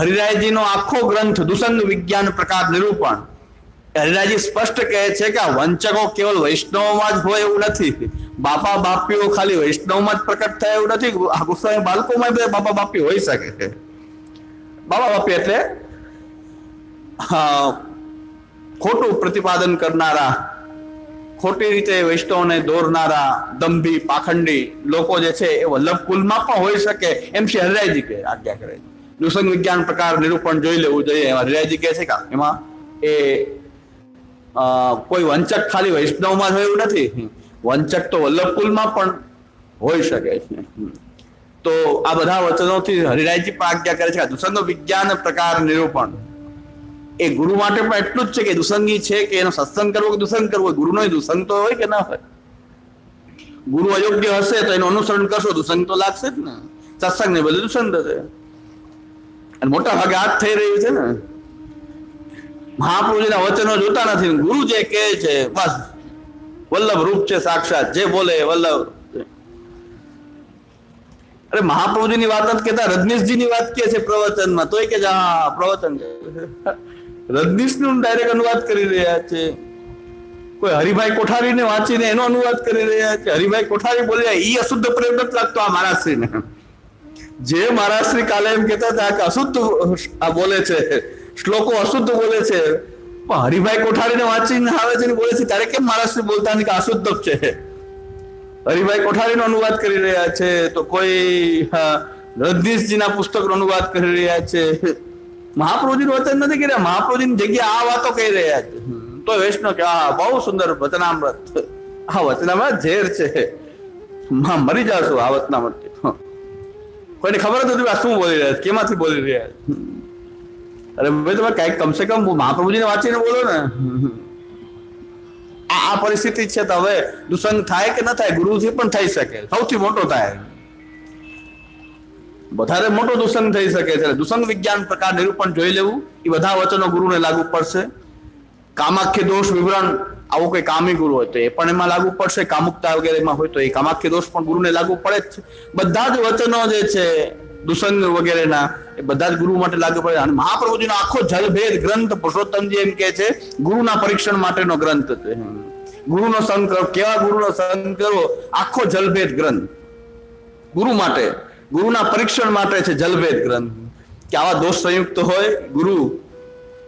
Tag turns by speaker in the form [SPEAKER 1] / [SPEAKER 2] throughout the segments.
[SPEAKER 1] હરિરાયજીનો આખો ગ્રંથ દુસંગ વિજ્ઞાન પ્રકાર નિરૂપણ. હરિરાયજી સ્પષ્ટ કહે છે કે વંચકો કેવલ વૈષ્ણવમાં જ હોય એવું નથી. બાપા, બાપીઓ ખાલી વૈષ્ણવમાં જ પ્રકટ થાય એવું નથી. આ બાળકોમાં બધા બાપા, બાપી હોઈ શકે છે. બાપા, બાપી એટલે ખોટું પ્રતિપાદન કરનારા, ખોટી રીતે વૈષ્ણવને દોરનારા, દંભી, પાખંડી લોકો જે છે એ વલ્લભ કુલમાં પણ હોઈ શકે. એમ શ્રી હરિરાયજી કે આજ્ઞા કરે છે. દુસંગ વિજ્ઞાન પ્રકાર નિરૂપણ જોઈ લેવું જોઈએ. એમાં રિલાયજી કહે છે કે એમાં એ કોઈ વંચક ખાલી વૈષ્ણવમાં થયું નથી. વંચક તો વલ્લભકુલમાં પણ હોઈ શકે છે. તો આ બધા વચનોથી હરિરાયજી પણ આજ્ઞા કરે છે દુસંગ વિજ્ઞાન પ્રકાર નિરૂપણ. એ ગુરુ માટે પણ એટલું જ છે કે દુસંગી છે કે એનો સત્સંગ કરવો કે દુસંગ કરવો ગુરુનો દુસંગ તો હોય કે ના હોય. ગુરુ અયોગ્ય હશે તો એનું અનુસરણ કરશો, દુસંગ તો લાગશે જ ને. સત્સંગ ને બધું દુસંગ થશે. અને મોટા ભાગે આ થઈ રહ્યું છે ને. મહાપુરુષના વચનો જોતા નથી. ગુરુ જે કહે છે, બસ. વલ્લભ રૂપ છે સાક્ષાત. જે બોલે એ વલ્લભ. અરે મહાપ્રભુજીની વાત નથી કેતા રજનીશજીની વાત કે છે પ્રવચનમાં. તોય કે હા, પ્રવચન રજનીશનું ડાયરેક્ટ અનુવાદ કરી રહ્યા છે. કોઈ હરિભાઈ કોઠારીને વાંચીને એનો અનુવાદ કરી રહ્યા છે. હરિભાઈ કોઠારી બોલ્યા, ઈ અશુદ્ધ પ્રેમ નથી લાગતો આ મહારાજશ્રીને જે મહારાષ્ટ્રી કાલે એમ કહેતા હતા કે અશુદ્ધ બોલે છે, શ્લોકો અશુદ્ધ બોલે છે, પણ હરિભાઈ કોઠારીને વાંચીને આવે છે બોલે છે, ત્યારે કેમ મહારાષ્ટ્રી બોલતા નથી કે અશુદ્ધ છે? હરિભાઈ કોઠારીનો અનુવાદ કરી રહ્યા છે, તો કોઈ રજનીશજીના પુસ્તકનો અનુવાદ કરી રહ્યા છે. મહાપ્રભુજીનું વચન નથી કર્યા, મહાપ્રભુજીની જગ્યાએ આ વાતો કહી રહ્યા છે. તો વૈષ્ણવ કે આ બહુ સુંદર વચનામૃત. આ વચનામૃત ઝેર છે. મરી જાશું આ વચનામૃત કોઈને ખબર નથી આ શું બોલી રહ્યા કેમાંથી બોલી રહ્યા અરે ભાઈ, તમે કંઈક કમસે કમ મહાપ્રભુજીને વાંચીને બોલો ને. આ આ પરિસ્થિતિ છે તો હવે દુસંગ થાય કે ન થાય ગુરુથી પણ થઈ શકે. સૌથી મોટો થાય. વધારે મોટો દુસંગ થઈ શકે છે. દુસંગ વિજ્ઞાન પ્રકાર નિરૂપણ જોઈ લેવું. એ બધા વચનો ગુરુને લાગુ પડશે. કામાખ્ય દોષ વિવરણ આવું કોઈ કામી ગુરુ હોય તો એ પણ એમાં લાગુ પડશે, કામુકતા વગેરેમાં હોય તો એ કામાખ્ય દોષ પણ ગુરુને લાગુ પડે જ છે. બધા જ વચનો જે છે દુસંગ વગેરેના, એ બધા જ ગુરુ માટે લાગુ પડે. અને મહાપ્રભુજીનો આખો જલભેદ ગ્રંથ પુરુષોત્તમજી એમ કે છે, ગુરુના પરીક્ષણ માટેનો ગ્રંથ છે. ગુરુનો સંગ કેવા ગુરુનો સંગ કરવો આખો જલભેદ ગ્રંથ. ગુરુ માટે, ગુરુના પરીક્ષણ માટે છે જલભેદ ગ્રંથ. કે આવા દોષ સંયુક્ત હોય ગુરુ,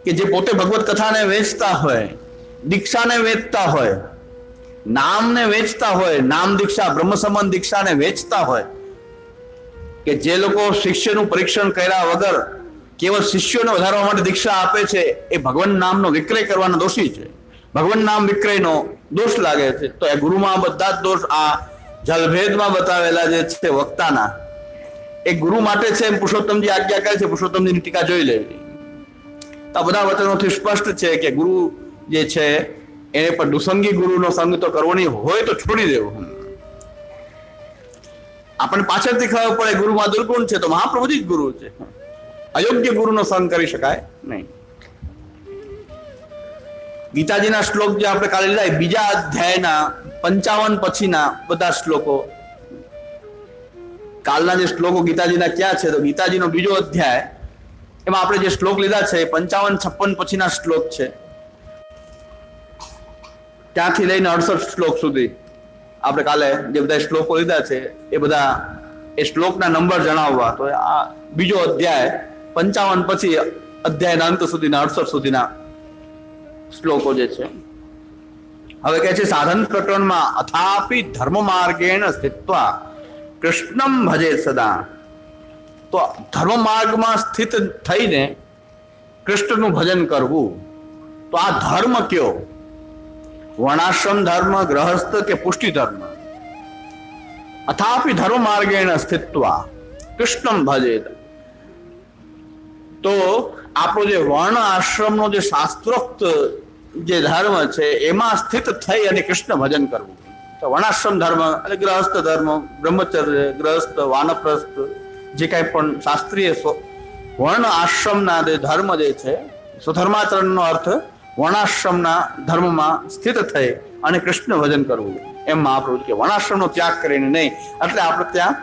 [SPEAKER 1] કે જે પોતે ભગવત કથાને વેચતા હોય દીક્ષાને વેચતા હોય, નામને વેચતા હોય, નામ દીક્ષા બ્રહ્મ સંબંધ દીક્ષાને વેચતા હોય, કે જે લોકો શિષ્યનું પરીક્ષણ કર્યા વગર કેવળ શિષ્યોને વધારવા માટે દીક્ષા આપે છે, એ ભગવાન નામનો વિક્રય કરવાનો દોષી છે. ભગવાન નામ વિક્રયનો દોષ લાગે છે. તો એ ગુરુમાં બધા જ દોષ આ જલભેદમાં બતાવેલા જે છે વક્તાના. એ ગુરુ માટે છે એમ પુરુષોત્તમજી આજ્ઞા કરે છે, પુરુષોત્તમજીની ટીકા જોઈ લેવી. આ બધા વચનોથી સ્પષ્ટ છે કે ગુરુ જે છે, એને પણ દુસંગી ગુરુનો સંગ તો કરવો નહીં હોય તો છોડી દેવો. આપણને પાછળથી ખબર પડે ગુરુમાં દુર્ગુણ છે તો મહાપ્રભુજી જ ગુરુ છે. અયોગ્ય ગુરુનો સંગ કરી શકાય નહીં. ગીતાજીના શ્લોક જે આપણે કાલે લીધા બીજા અધ્યાયના પંચાવન પછીના બધા શ્લોકો. કાલના જે શ્લોકો ગીતાજીના ક્યાં છે તો ગીતાજીનો બીજો અધ્યાય, એમાં આપણે જે શ્લોક લીધા છે પંચાવન છપ્પન પછીના શ્લોક છે. ત્યાંથી લઈને અડસઠ શ્લોક સુધી આપણે કાલે જે બધા શ્લોકો લીધા છે, એ બધા એ શ્લોકના નંબર જણાવવા. તો આ બીજો અધ્યાય, પંચાવન પછી અધ્યાયના અંત સુધીના, અડસઠ સુધીના શ્લોકો જે છે. હવે કહે છે, સાધન પ્રકરણમાં અથાપી ધર્મ માર્ગેણ સ્થિત્વા કૃષ્ણમ ભજે સદા. તો ધર્મ માર્ગમાં સ્થિત થઈને કૃષ્ણનું ભજન કરવું. તો આ ધર્મ કયો? વર્ણાશ્રમ ધર્મ, ગ્રહસ્થ કે પુષ્ટિ ધર્મ? અથાપી ધર્મ માર્ગેણ સ્થિત્વા, કૃષ્ણમ ભજેત તો આપણો જે વર્ણ આશ્રમનો જે શાસ્ત્રોક્ત જે ધર્મ છે, એમાં સ્થિત થઈ અને કૃષ્ણ ભજન કરવું. તો વર્ણાશ્રમ ધર્મ એટલે ગ્રહસ્થ ધર્મ, બ્રહ્મચર્ય, ગ્રહસ્થ, વાનપ્રસ્થ, જે કાંઈ પણ શાસ્ત્રીય વર્ણ આશ્રમના જે ધર્મ જે છે, સ્વધર્માચરણનો અર્થ વર્ણાશ્રમના ધર્મમાં સ્થિત થઈ અને કૃષ્ણ ભજન કરવું. એમ મહાપ્રભુ કે વર્ણાશ્રમનો ત્યાગ કરીને નહીં. એટલે આપણે ત્યાં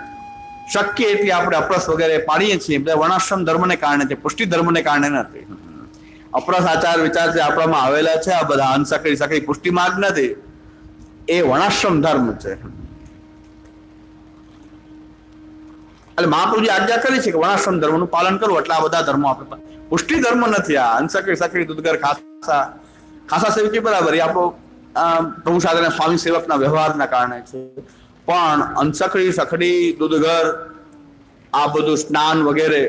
[SPEAKER 1] શક્ય એટલી આપણે અપરસ વગેરે પાડીએ છીએ. બધા વર્ણાશ્રમ ધર્મને કારણે છે, પુષ્ટિ ધર્મને કારણે નથી. અપરસ આચાર વિચાર જે આપણામાં આવેલા છે, આ બધા અનસકરી સકડી પુષ્ટિ માર્ગ નથી. એ વર્ણાશ્રમ ધર્મ છે. એટલે મહાપ્રભુજી આજ્ઞા કરી છે કે વર્ણાશ્રમ ધર્મનું પાલન કરવું. એટલે આ બધા ધર્મો આપણે પુષ્ટિ ધર્મ નથી આ. અનસકરી સકરી દૂધગર ખાસા ખાસા સેવકી બરાબર. એ આપણો પ્રભુ સાગરના સ્વામી સેવકના વ્યવહારના કારણે છે. પણ અનસખડી સખડી દૂધઘર, આ બધું સ્નાન વગેરે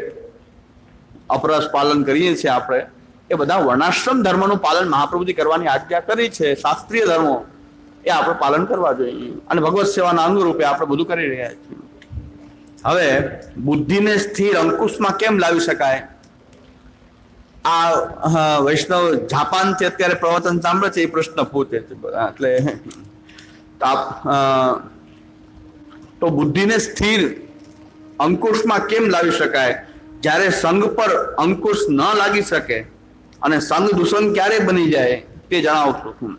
[SPEAKER 1] અપરસ પાલન કરીએ છીએ આપણે, એ બધા વર્ણાશ્રમ ધર્મનું પાલન મહાપ્રભુજી કરવાની આજ્ઞા કરી છે. શાસ્ત્રીય ધર્મો એ આપણે પાલન કરવા જોઈએ. અને ભગવત સેવાના અંગરૂપે આપણે બધું કરી રહ્યા છીએ. હવે બુદ્ધિને સ્થિર અંકુશમાં કેમ લાવી શકાય? આ વૈષ્ણવ જાપાનથી અત્યારે પ્રવચન સાંભળે છે એ પ્રશ્ન પૂછે છે એટલે, તો બુદ્ધિને સ્થિર અંકુશમાં કેમ લાવી શકાય? જ્યારે સંઘ પર અંકુશ ન લાગી શકે અને સંઘ દુષણ ક્યારે બની જાય તે જણાવશો હું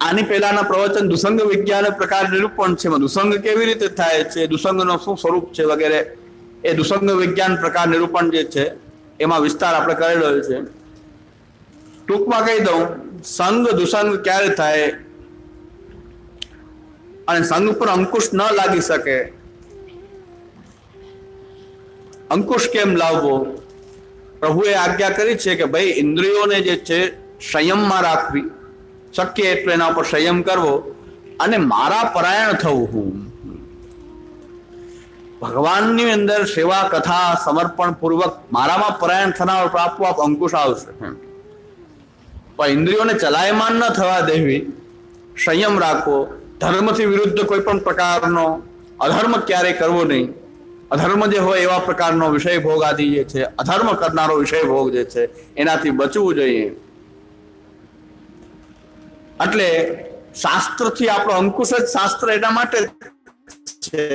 [SPEAKER 1] આની પહેલાના પ્રવચન દુસંગ વિજ્ઞાન પ્રકાર નિરૂપણ છે. દુસંગ કેવી રીતે થાય છે? દુસંગનો શું સ્વરૂપ છે વગેરે? એ દુસંગ વિજ્ઞાન પ્રકાર નિરૂપણ જે છે, એમાં વિસ્તાર આપણે કરેલો છે. ટૂંકમાં કહી દઉં સંગ દુસંગ ક્યારે થાય અને સંગ પર અંકુશ ન લાગી શકે? અંકુશ કેમ લાવવો? પ્રભુએ આજ્ઞા કરી છે કે ભાઈ, ઇન્દ્રિયોને જે છે, સંયમમાં રાખવી. શક્ય એટલે એના પર સંયમ કરવો અને મારા પરાયણ થવું હું. ભગવાનની અંદર સેવા કથા સમર્પણ પૂર્વક મારામાં પરાયણ થનાર પર આપોઆપ અંકુશ આવશે. પણ ઇન્દ્રિયોને ચલાયમાન ન થવા દેવી સંયમ રાખવો ધર્મથી વિરુદ્ધ કોઈ પણ પ્રકારનો અધર્મ ક્યારેય કરવો નહીં. અધર્મ જે હોય એવા પ્રકારનો વિષય ભોગ આદિ જે છે અધર્મ કરનારો વિષય ભોગ જે છે એનાથી બચવું જોઈએ. એટલે શાસ્ત્રથી આપણો અંકુશ જ શાસ્ત્ર એના માટે છે.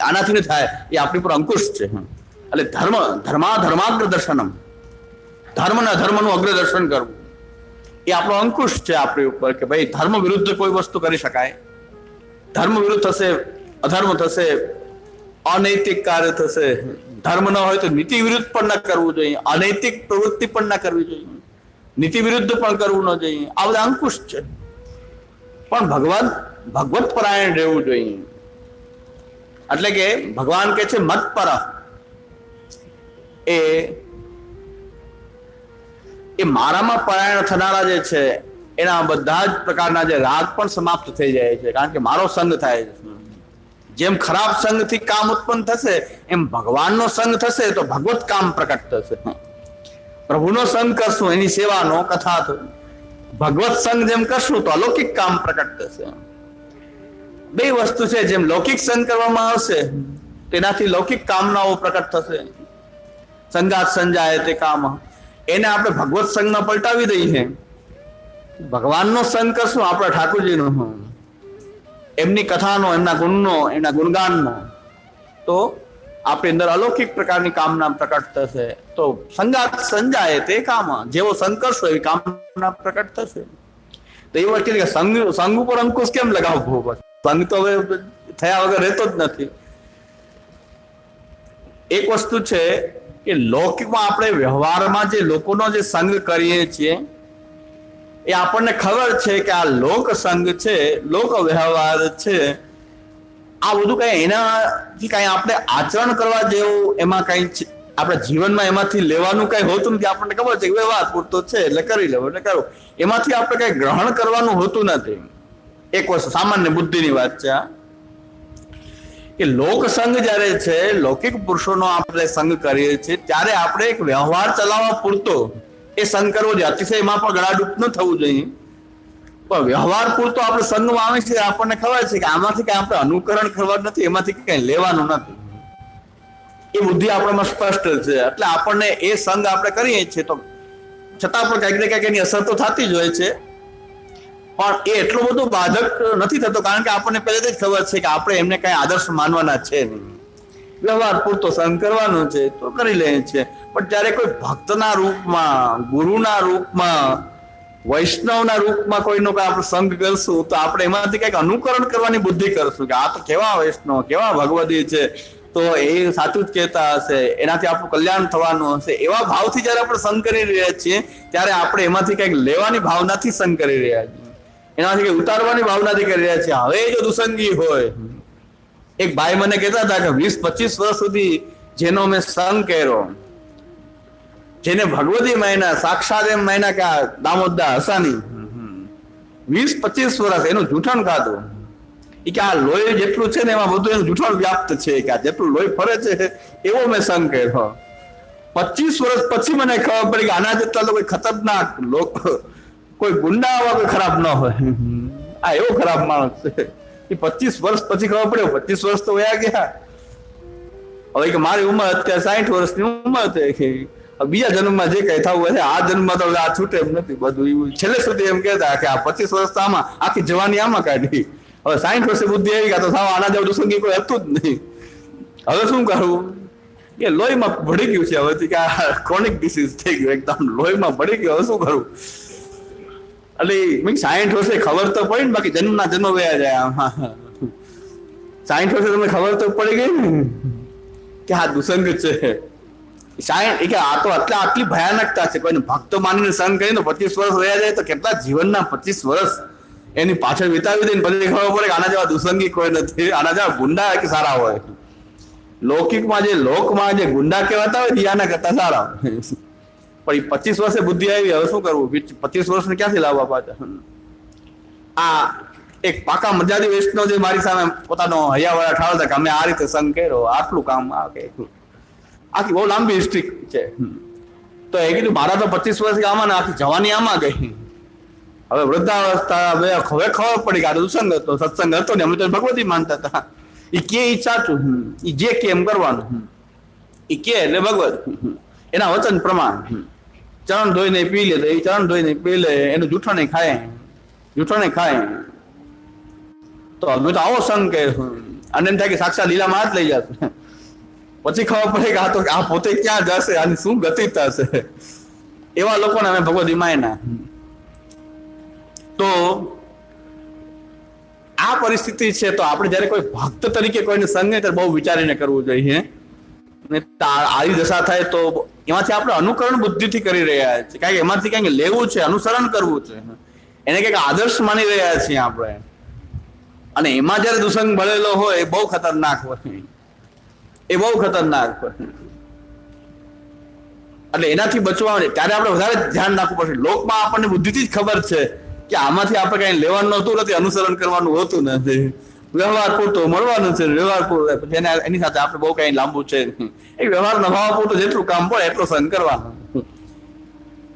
[SPEAKER 1] આનાથી થાય, એ આપણી પર અંકુશ છે. એટલે ધર્મ ધર્મા ધર્માગ્ર દર્શનમ. ધર્મના ધર્મનું અગ્રદર્શન કરવું. એ આપણો અંકુશ છે આપણી ઉપર કે ભાઈ ધર્મ વિરુદ્ધ કોઈ વસ્તુ કરી શકાય. ધર્મ વિરુદ્ધ થશે, અધર્મ થશે, અનૈતિક કાર્ય થશે. ધર્મ ન હોય તો નીતિ વિરુદ્ધ પણ ન કરવું જોઈએ. અનૈતિક પ્રવૃત્તિ પણ ન કરવી જોઈએ. નીતિ વિરુદ્ધ પણ કરવું ન જોઈએ. આ બધા અંકુશ છે. પણ ભગવાન, ભગવત પરાયણ રહેવું જોઈએ. એટલે કે ભગવાન કે છે, મત પર એ એ મારામાં પરાયણ થનારા જે છે, એના બધા જ પ્રકારના જે રાગ પણ સમાપ્ત થઈ જાય છે, કારણ કે મારો સંગ થાય છે. જેમ ખરાબ સંગથી કામ ઉત્પન્ન થશે, એમ ભગવાનનો સંગ થશે, તો ભગવત કામ પ્રકટ થશે. પ્રભુનો સંગ કરશું, એની સેવાનો કથા ભગવત સંગ જેમ કરશું, તો અલૌકિક કામ પ્રકટ થશે. બે વસ્તુ છે જેમ લૌકિક સંગ કરવામાં આવશે, તેનાથી લૌકિક કામનાઓ પ્રકટ થશે. સંગાત સંજાય તે કામ. એને આપણે ભગવત સંગમાં પલટાવી દઈએ. ભગવાનનો સંગ કરશું, આપણે ઠાકોરજીનો. એમની કથાનો, એમના ગુણનો એમના ગુણગાનનો. તો આપણી અંદર અલૌકિક પ્રકારની કામના પ્રકટ થશે. તો સંગાત સંજાય તે કામ. જેવો સંગ કરશો એવી કામના પ્રકટ થશે. તો એ વખતે કે સંગ ઉપર અંકુશ કેમ લગાવવો? બસ સંગ તો હવે થયા વગર રહેતો જ નથી. એક વસ્તુ છે કે લૌકિકમાં આપણે વ્યવહારમાં જે લોકોનો જે સંગ કરીએ છીએ, એ આપણને ખબર છે કે આ લોક સંગ છે, લોક વ્યવહાર છે. આ બધું કઈ એનાથી કઈ આપણે આચરણ કરવા જેવું એમાં કઈ આપણા જીવનમાં એમાંથી લેવાનું કઈ હોતું નથી. આપણને ખબર છે કે વ્યવહાર પૂરતો છે, એટલે કરી લેવો, એટલે કરો. એમાંથી આપણે કઈ ગ્રહણ કરવાનું હોતું નથી. એક વસ્તુ, સામાન્ય બુદ્ધિની વાત છે આ, કે લોક સંઘ જ્યારે છે, લૌકિક પુરુષોનો આપણે સંઘ કરીએ છીએ, ત્યારે આપણે એક વ્યવહાર ચલાવવા પૂરતો એ સંઘ કરવો જોઈએ. અતિશય એમાં પણ ગળાડૂપ ન થવું જોઈએ. પણ વ્યવહાર પૂરતો આપણે સંઘમાં આવે છે, આપણને ખબર છે કે આમાંથી કઈ આપણે અનુકરણ કરવાનું નથી, એમાંથી કઈ લેવાનું નથી. એ બુદ્ધિ આપણામાં સ્પષ્ટ છે. એટલે આપણને એ સંઘ આપણે કરીએ છીએ, તો છતાં પણ કંઈક ને કંઈક એની અસર તો થતી જ હોય છે. પણ એ એટલો બધો બાધક નથી થતો, કારણ કે આપણને પહેલેથી જ ખબર છે કે આપણે એમને કઈ આદર્શ માનવાના છે નહીં. વ્યવહાર પૂરતો સંગ કરવાનો છે, તો કરી લે છે. પણ જ્યારે કોઈ ભક્તના રૂપમાં, ગુરુના રૂપમાં, વૈષ્ણવના રૂપમાં કોઈનો કઈ આપણે સંગ કરશું, તો આપણે એમાંથી કંઈક અનુકરણ કરવાની બુદ્ધિ કરશું કે આ તો કેવા વૈષ્ણવ, કેવા ભગવદી છે, તો એ સાચું જ કહેતા હશે, એનાથી આપણું કલ્યાણ થવાનું હશે. એવા ભાવથી જ્યારે આપણે સંગ કરી રહ્યા છીએ, ત્યારે આપણે એમાંથી કંઈક લેવાની ભાવનાથી સંગ કરી રહ્યા છીએ. એનાથી ઉતારવાની ભાવનાથી કરી રહ્યા છીએ હવે જો દુસંગી હોય, એક ભાઈ મને કહેતા હતા કે વીસ પચીસ વર્ષ સુધી જેનો મેં સંગ કર્યો, જેને ભગવતી મહિના સાક્ષાત એમ મહિના કે આ દામોદા હસાની, વીસ પચીસ વર્ષ એનું જૂઠણ ખાતું એ કે આ લોહી જેટલું છે ને એમાં બધું એનું જૂઠણ વ્યાપ્ત છે, કે આ જેટલું લોહી ફરે છે, એવો મેં સંગ કર્યો. પચીસ વર્ષ પછી મને ખબર પડી કે આના જેટલા તો કોઈ ખતરનાક લોકો કોઈ ગુંડા આવા કોઈ ખરાબ ન હોય. આ એવો ખરાબ માણસ છે. એ પચીસ વર્ષ પછી ખબર પડ્યો પચીસ વર્ષ તો વયા ગયા. હવે કે મારી ઉંમર અત્યારે સાઠ વર્ષની ઉંમર છે. બીજા જન્મમાં જે કઈ થવું હશે આ જન્મમાં તો આ છૂટે એમ નથી. બધું એવું છેલ્લે સુધી એમ કહેતા કે આ પચીસ વર્ષ આમાં, આખી જવાની આમાં કાઢી. હવે સાઠ વર્ષે બુદ્ધિ આવી ગયા તો સાવ આના જેવું દુસંગી કોઈ હતું જ નહીં. હવે શું કરવું કે લોહીમાં ભળી ગયું છે હવે કે આ ક્રોનિક ડિસીઝ થઈ ગયું, એકદમ લોહીમાં ભળી ગયું. હવે શું કરવું એટલે મીન સાઠ વર્ષે ખબર તો પડી ને, બાકી જન્મના જન્મ વયા જાય સાઠ વર્ષે તમને ખબર તો પડી ગઈ ને? કે આ દુસંગ છે. સાયણ એ કે આ તો આટલા આટલી ભયાનકતા છે. કોઈને ભક્તો માનીને સંગ કરીને પચીસ વર્ષ રહ્યા જાય તો કેટલા જીવનના પચીસ વર્ષ એની પાછળ વિતાવી દઈને પછી ખબર પડે કે આના જેવા દુસંગી કોઈ નથી. આના જેવા ગુંડા કે સારા હોય. લૌકિકમાં જે લોકમાં જે ગુંડા કહેવાતા હોય ને આના કરતા સારા. પણ એ પચીસ વર્ષે બુદ્ધિ આવી, હવે શું કરવું? પચીસ વર્ષને ક્યાંથી લાવવા પાછા? આ એક પાકા મજાદી વૈષ્ણવ જે મારી સામે પોતાનો હૈયાવાળા ઠાળતા કે અમે આ રીતે સંગ કર્યો, આટલું કામ આ કે. આખી બહુ લાંબી હિસ્ટ્રી છે. તો એ કીધું, મારા તો પચીસ વર્ષ આમાં ને આખી જવાની આમાં ગઈ. હવે વૃદ્ધાવસ્થા હવે હવે ખબર પડી કે આ દુસંગ હતો, સત્સંગ હતો ને, અમે તો ભગવતી માનતા હતા. એ કે એ સાચું એ જે કે એમ કરવાનું એ કે એટલે ભગવત એના વચન પ્રમાણ ચરણ ધોઈને પી લે તો એ ચરણ ધોઈને પી લે, એનું જૂઠો નહીં ખાય જૂઠો નહીં ખાય. તો અમે તો આવો સંગ કે, અને એમ થાય કે સાક્ષાત લીલામાં હાથ લઈ જશે. પછી ખબર પડે કે આ તો, આ પોતે ક્યાં જશે, આની શું ગતિ થશે? એવા લોકોને અમે ભગવદ માયના તો આ પરિસ્થિતિ છે, તો આપણે જયારે કોઈ ભક્ત તરીકે કોઈને સંગે ત્યારે બહુ વિચારીને કરવું જોઈએ. ને આવી દશા થાય તો એમાંથી આપણે અનુકરણ બુદ્ધિથી કરી રહ્યા છીએ. કારણ કે એમાંથી કંઈક લેવું છે, અનુસરણ કરવું છે. એને કંઈક આદર્શ માની રહ્યા છીએ આપણે. અને એમાં જયારે દુસંગ ભળેલો હોય એ બહુ ખતરનાક હોય. એ બહુ ખતરનાક હોય. એટલે એનાથી બચવા ત્યારે આપણે વધારે ધ્યાન રાખવું પડશે. લોકમાં આપણને બુદ્ધિથી જ ખબર છે કે આમાંથી આપણે કઈ લેવાનું હોતું નથી અનુસરણ કરવાનું હોતું નથી. વ્યવહાર પૂરતો મળવાનું છે વ્યવહાર પૂરતો જેને એની સાથે આપણે બહુ કઈ લાંબુ છે. એ વ્યવહાર નભાવ પૂરતો જેટલું કામ પડે એટલો સંગ કરવાનો.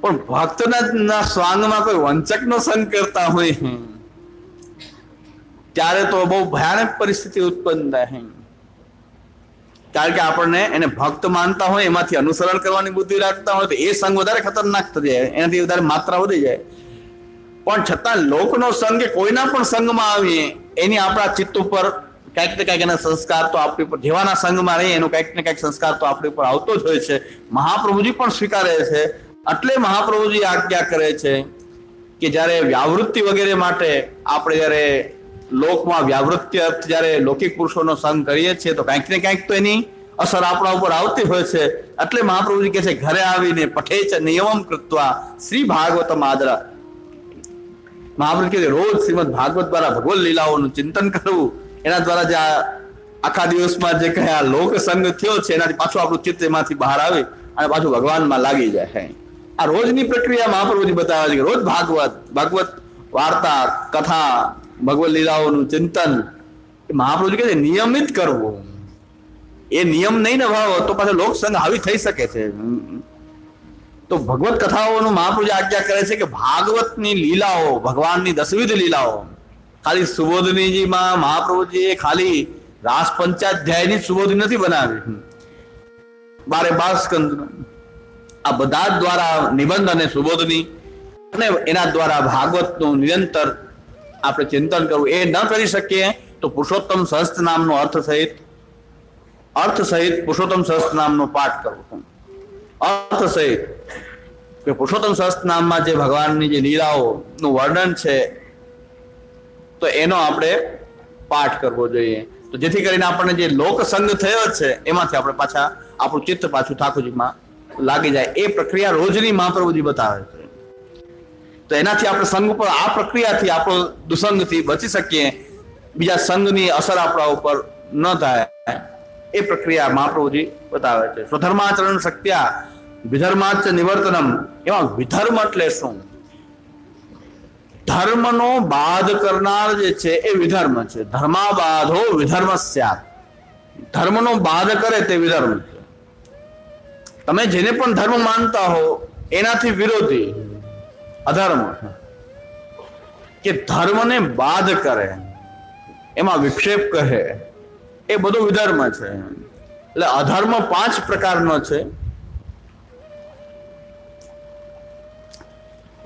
[SPEAKER 1] પણ ભક્તના સ્વાંગમાં કોઈ વંચકનો સંગ કરતા હોય, ત્યારે તો બહુ ભયાનક પરિસ્થિતિ ઉત્પન્ન થાય. કારણ કે આપણને એને ભક્ત માનતા હોય, એમાંથી અનુસરણ કરવાની બુદ્ધિ રાખતા હોય, તો એ સંગ વધારે ખતરનાક થઈ જાય. એનાથી વધારે માત્રા વધી જાય. પણ છતાં લોકનો સંઘ કે કોઈના પણ સંઘમાં આવીએ એની આપણા ચિત્ત ઉપર કંઈક ને કંઈક એના સંસ્કાર તો આપણી ઉપર, જેવાના સંઘમાં રહીએ એનો કંઈક ને કંઈક સંસ્કાર તો આપણી ઉપર આવતો જ હોય છે. મહાપ્રભુજી પણ સ્વીકારે છે. એટલે મહાપ્રભુજી આજ્ઞા કરે છે કે જ્યારે વ્યાવૃત્તિ વગેરે માટે આપણે જ્યારે લોકમાં વ્યાવૃત્તિ અર્થ જ્યારે લૌકિક પુરુષોનો સંગ કરીએ છીએ, તો કાંઈક ને કાંઈક તો એની અસર આપણા ઉપર આવતી હોય છે. એટલે મહાપ્રભુજી કહે છે, ઘરે આવીને પઠે છે નિયમમ કૃત્વા શ્રી ભાગવત આદરા. મહાપ્રભુ કે રોજ શ્રીમદ ભાગવત દ્વારા ભગવત લીલાઓનું ચિંતન કરવું, એના દ્વારા જે આખા દિવસમાં જે કયા લોક સંગ થયો છે, એનાથી પાછું આપણું ચિત્ત એમાંથી બહાર આવે અને પાછું ભગવાનમાં લાગી જાય આ રોજની પ્રક્રિયા મહાપ્રભુજી બતાવે છે કે રોજ ભાગવત ભાગવત વાર્તા, કથા ભગવત લીલાઓનું ચિંતન મહાપ્રભુજી કહે છે, નિયમિત કરવું. એ નિયમ નહીં નભાવો તો પાછો લોકસંગ આવી થઈ શકે છે. તો ભગવત કથાઓનું મહાપ્રભુજી આજ્ઞા કરે છે કે ભાગવતની લીલાઓ, ભગવાનની દસવિધ લીલાઓ. ખાલી સુબોધનીજીમાં મહાપ્રભુજીએ ખાલી રાસ પંચાધ્યાયની સુબોધની નથી બનાવી. બારે બાર સ્કંદ આ બધા દ્વારા નિબંધ અને સુબોધની અને એના દ્વારા ભાગવતનું નિરંતર આપણે ચિંતન કરવું. એ ન કરી શકીએ તો પુરુષોત્તમ સહસ્ત્ર નામનો અર્થ સહિત અર્થ સહિત પુરુષોત્તમ સહસ્ત્ર નામનો પાઠ કરવો. અર્થ સહિત કે પુરુષોત્તમ સહસ્ત્રનામમાં જે ભગવાનની જે લીલાઓનું વર્ણન છે, તો એનો આપણે પાઠ કરવો જોઈએ. તો જેથી કરીને આપણને જે લોકસંગ થયો છે, એમાંથી આપણે પાછા આપણું ચિત્ત પાછું ઠાકોરજીમાં લાગી જાય. એ પ્રક્રિયા રોજની મહાપ્રભુજી બતાવે છે. તો એનાથી આપણે સંઘ ઉપર, આ પ્રક્રિયાથી આપણો દુસંગથી બચી શકીએ. બીજા સંઘની અસર આપણા ઉપર ન થાય. એ પ્રક્રિયા મહાપ્રભુજી બતાવે છે. સ્વધર્માચરણ શક્ત્યા વિધર્માચ નિવર્તનમ. એમાં વિધર્મ એટલે શું? ધર્મનો બાદ કરનાર જે છે એ વિધર્મ છે. ધર્મા બાધો વિધર્મ ધર્મનો બાદ કરે તે વિધર્મ છે. તમે જેને પણ ધર્મ માનતા હો, એનાથી વિરોધી અધર્મ. કે ધર્મને બાદ કરે, એમાં વિક્ષેપ કહે. એ બધો વિધર્મ છે. એટલે અધર્મ પાંચ પ્રકારનો છે.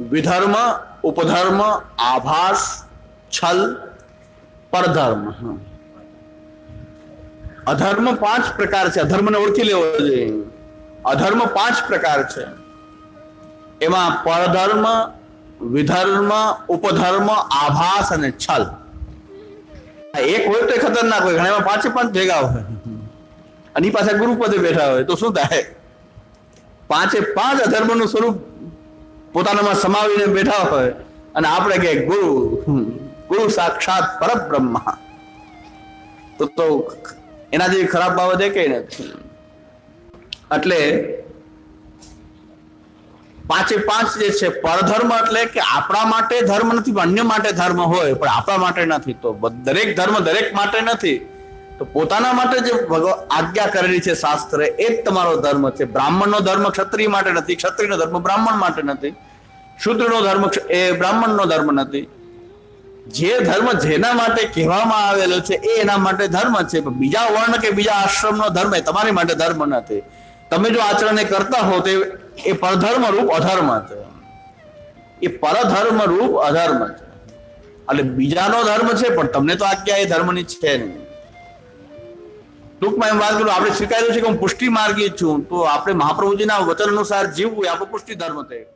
[SPEAKER 1] વિધર્મ, ઉપધર્મ, આભાસ, છલ, પરધર્મ. અધર્મ પાંચ પ્રકાર છે. અધર્મને ઓળખી લેવો જોઈએ. અધર્મ પાંચ પ્રકાર છે. એમાં પરધર્મ, વિધર્મ, ઉપધર્મ, આભાસ અને છલ. એક હોય તો ખતરનાક હોય, ઘણા પાંચે પાંચ ભેગા હોય. અને એ પાછા ગુરુપદે બેઠા હોય, તો શું થાય? પાંચે પાંચ અધર્મનું સ્વરૂપ પોતાનામાં સમાવીને બેઠા હોય, અને આપણે કે ગુરુ ગુરુ સાક્ષાત પરબ્રહ્મ. તો તો એના જેવી ખરાબ બાબત એ કઈ નથી. એટલે પાંચે પાંચ જે છે, પરધર્મ એટલે કે આપણા માટે ધર્મ નથી, પણ અન્ય માટે ધર્મ હોય, પણ આપણા માટે નથી. તો દરેક ધર્મ દરેક માટે નથી. તો પોતાના માટે જે આજ્ઞા કરેલી છે શાસ્ત્ર, એ જ તમારો ધર્મ છે. બ્રાહ્મણનો ધર્મ ક્ષત્રિય માટે નથી, ક્ષત્રિયનો ધર્મ બ્રાહ્મણ માટે નથી. શુદ્રનો ધર્મ એ બ્રાહ્મણનો ધર્મ નથી. જે ધર્મ જેના માટે કહેવામાં આવેલો છે, એ એના માટે ધર્મ છે. બીજા વર્ણ કે બીજા આશ્રમનો ધર્મ એ તમારી માટે ધર્મ નથી. તમે જો આચરણ એ કરતા હો તે એ પરધર્મ રૂપ અધર્મ છે. એ પરધર્મ રૂપ અધર્મ છે. એટલે બીજાનો ધર્મ છે, પણ તમને તો આજ્ઞા એ ધર્મની છે નહીં ટૂંકમાં એમ વાત કરું, આપણે સ્વીકાર્યું છે કે હું પુષ્ટિ માર્ગી છું, તો આપણે મહાપ્રભુજીના વચન અનુસાર જીવવું એ આપણો પુષ્ટિ ધર્મ થયો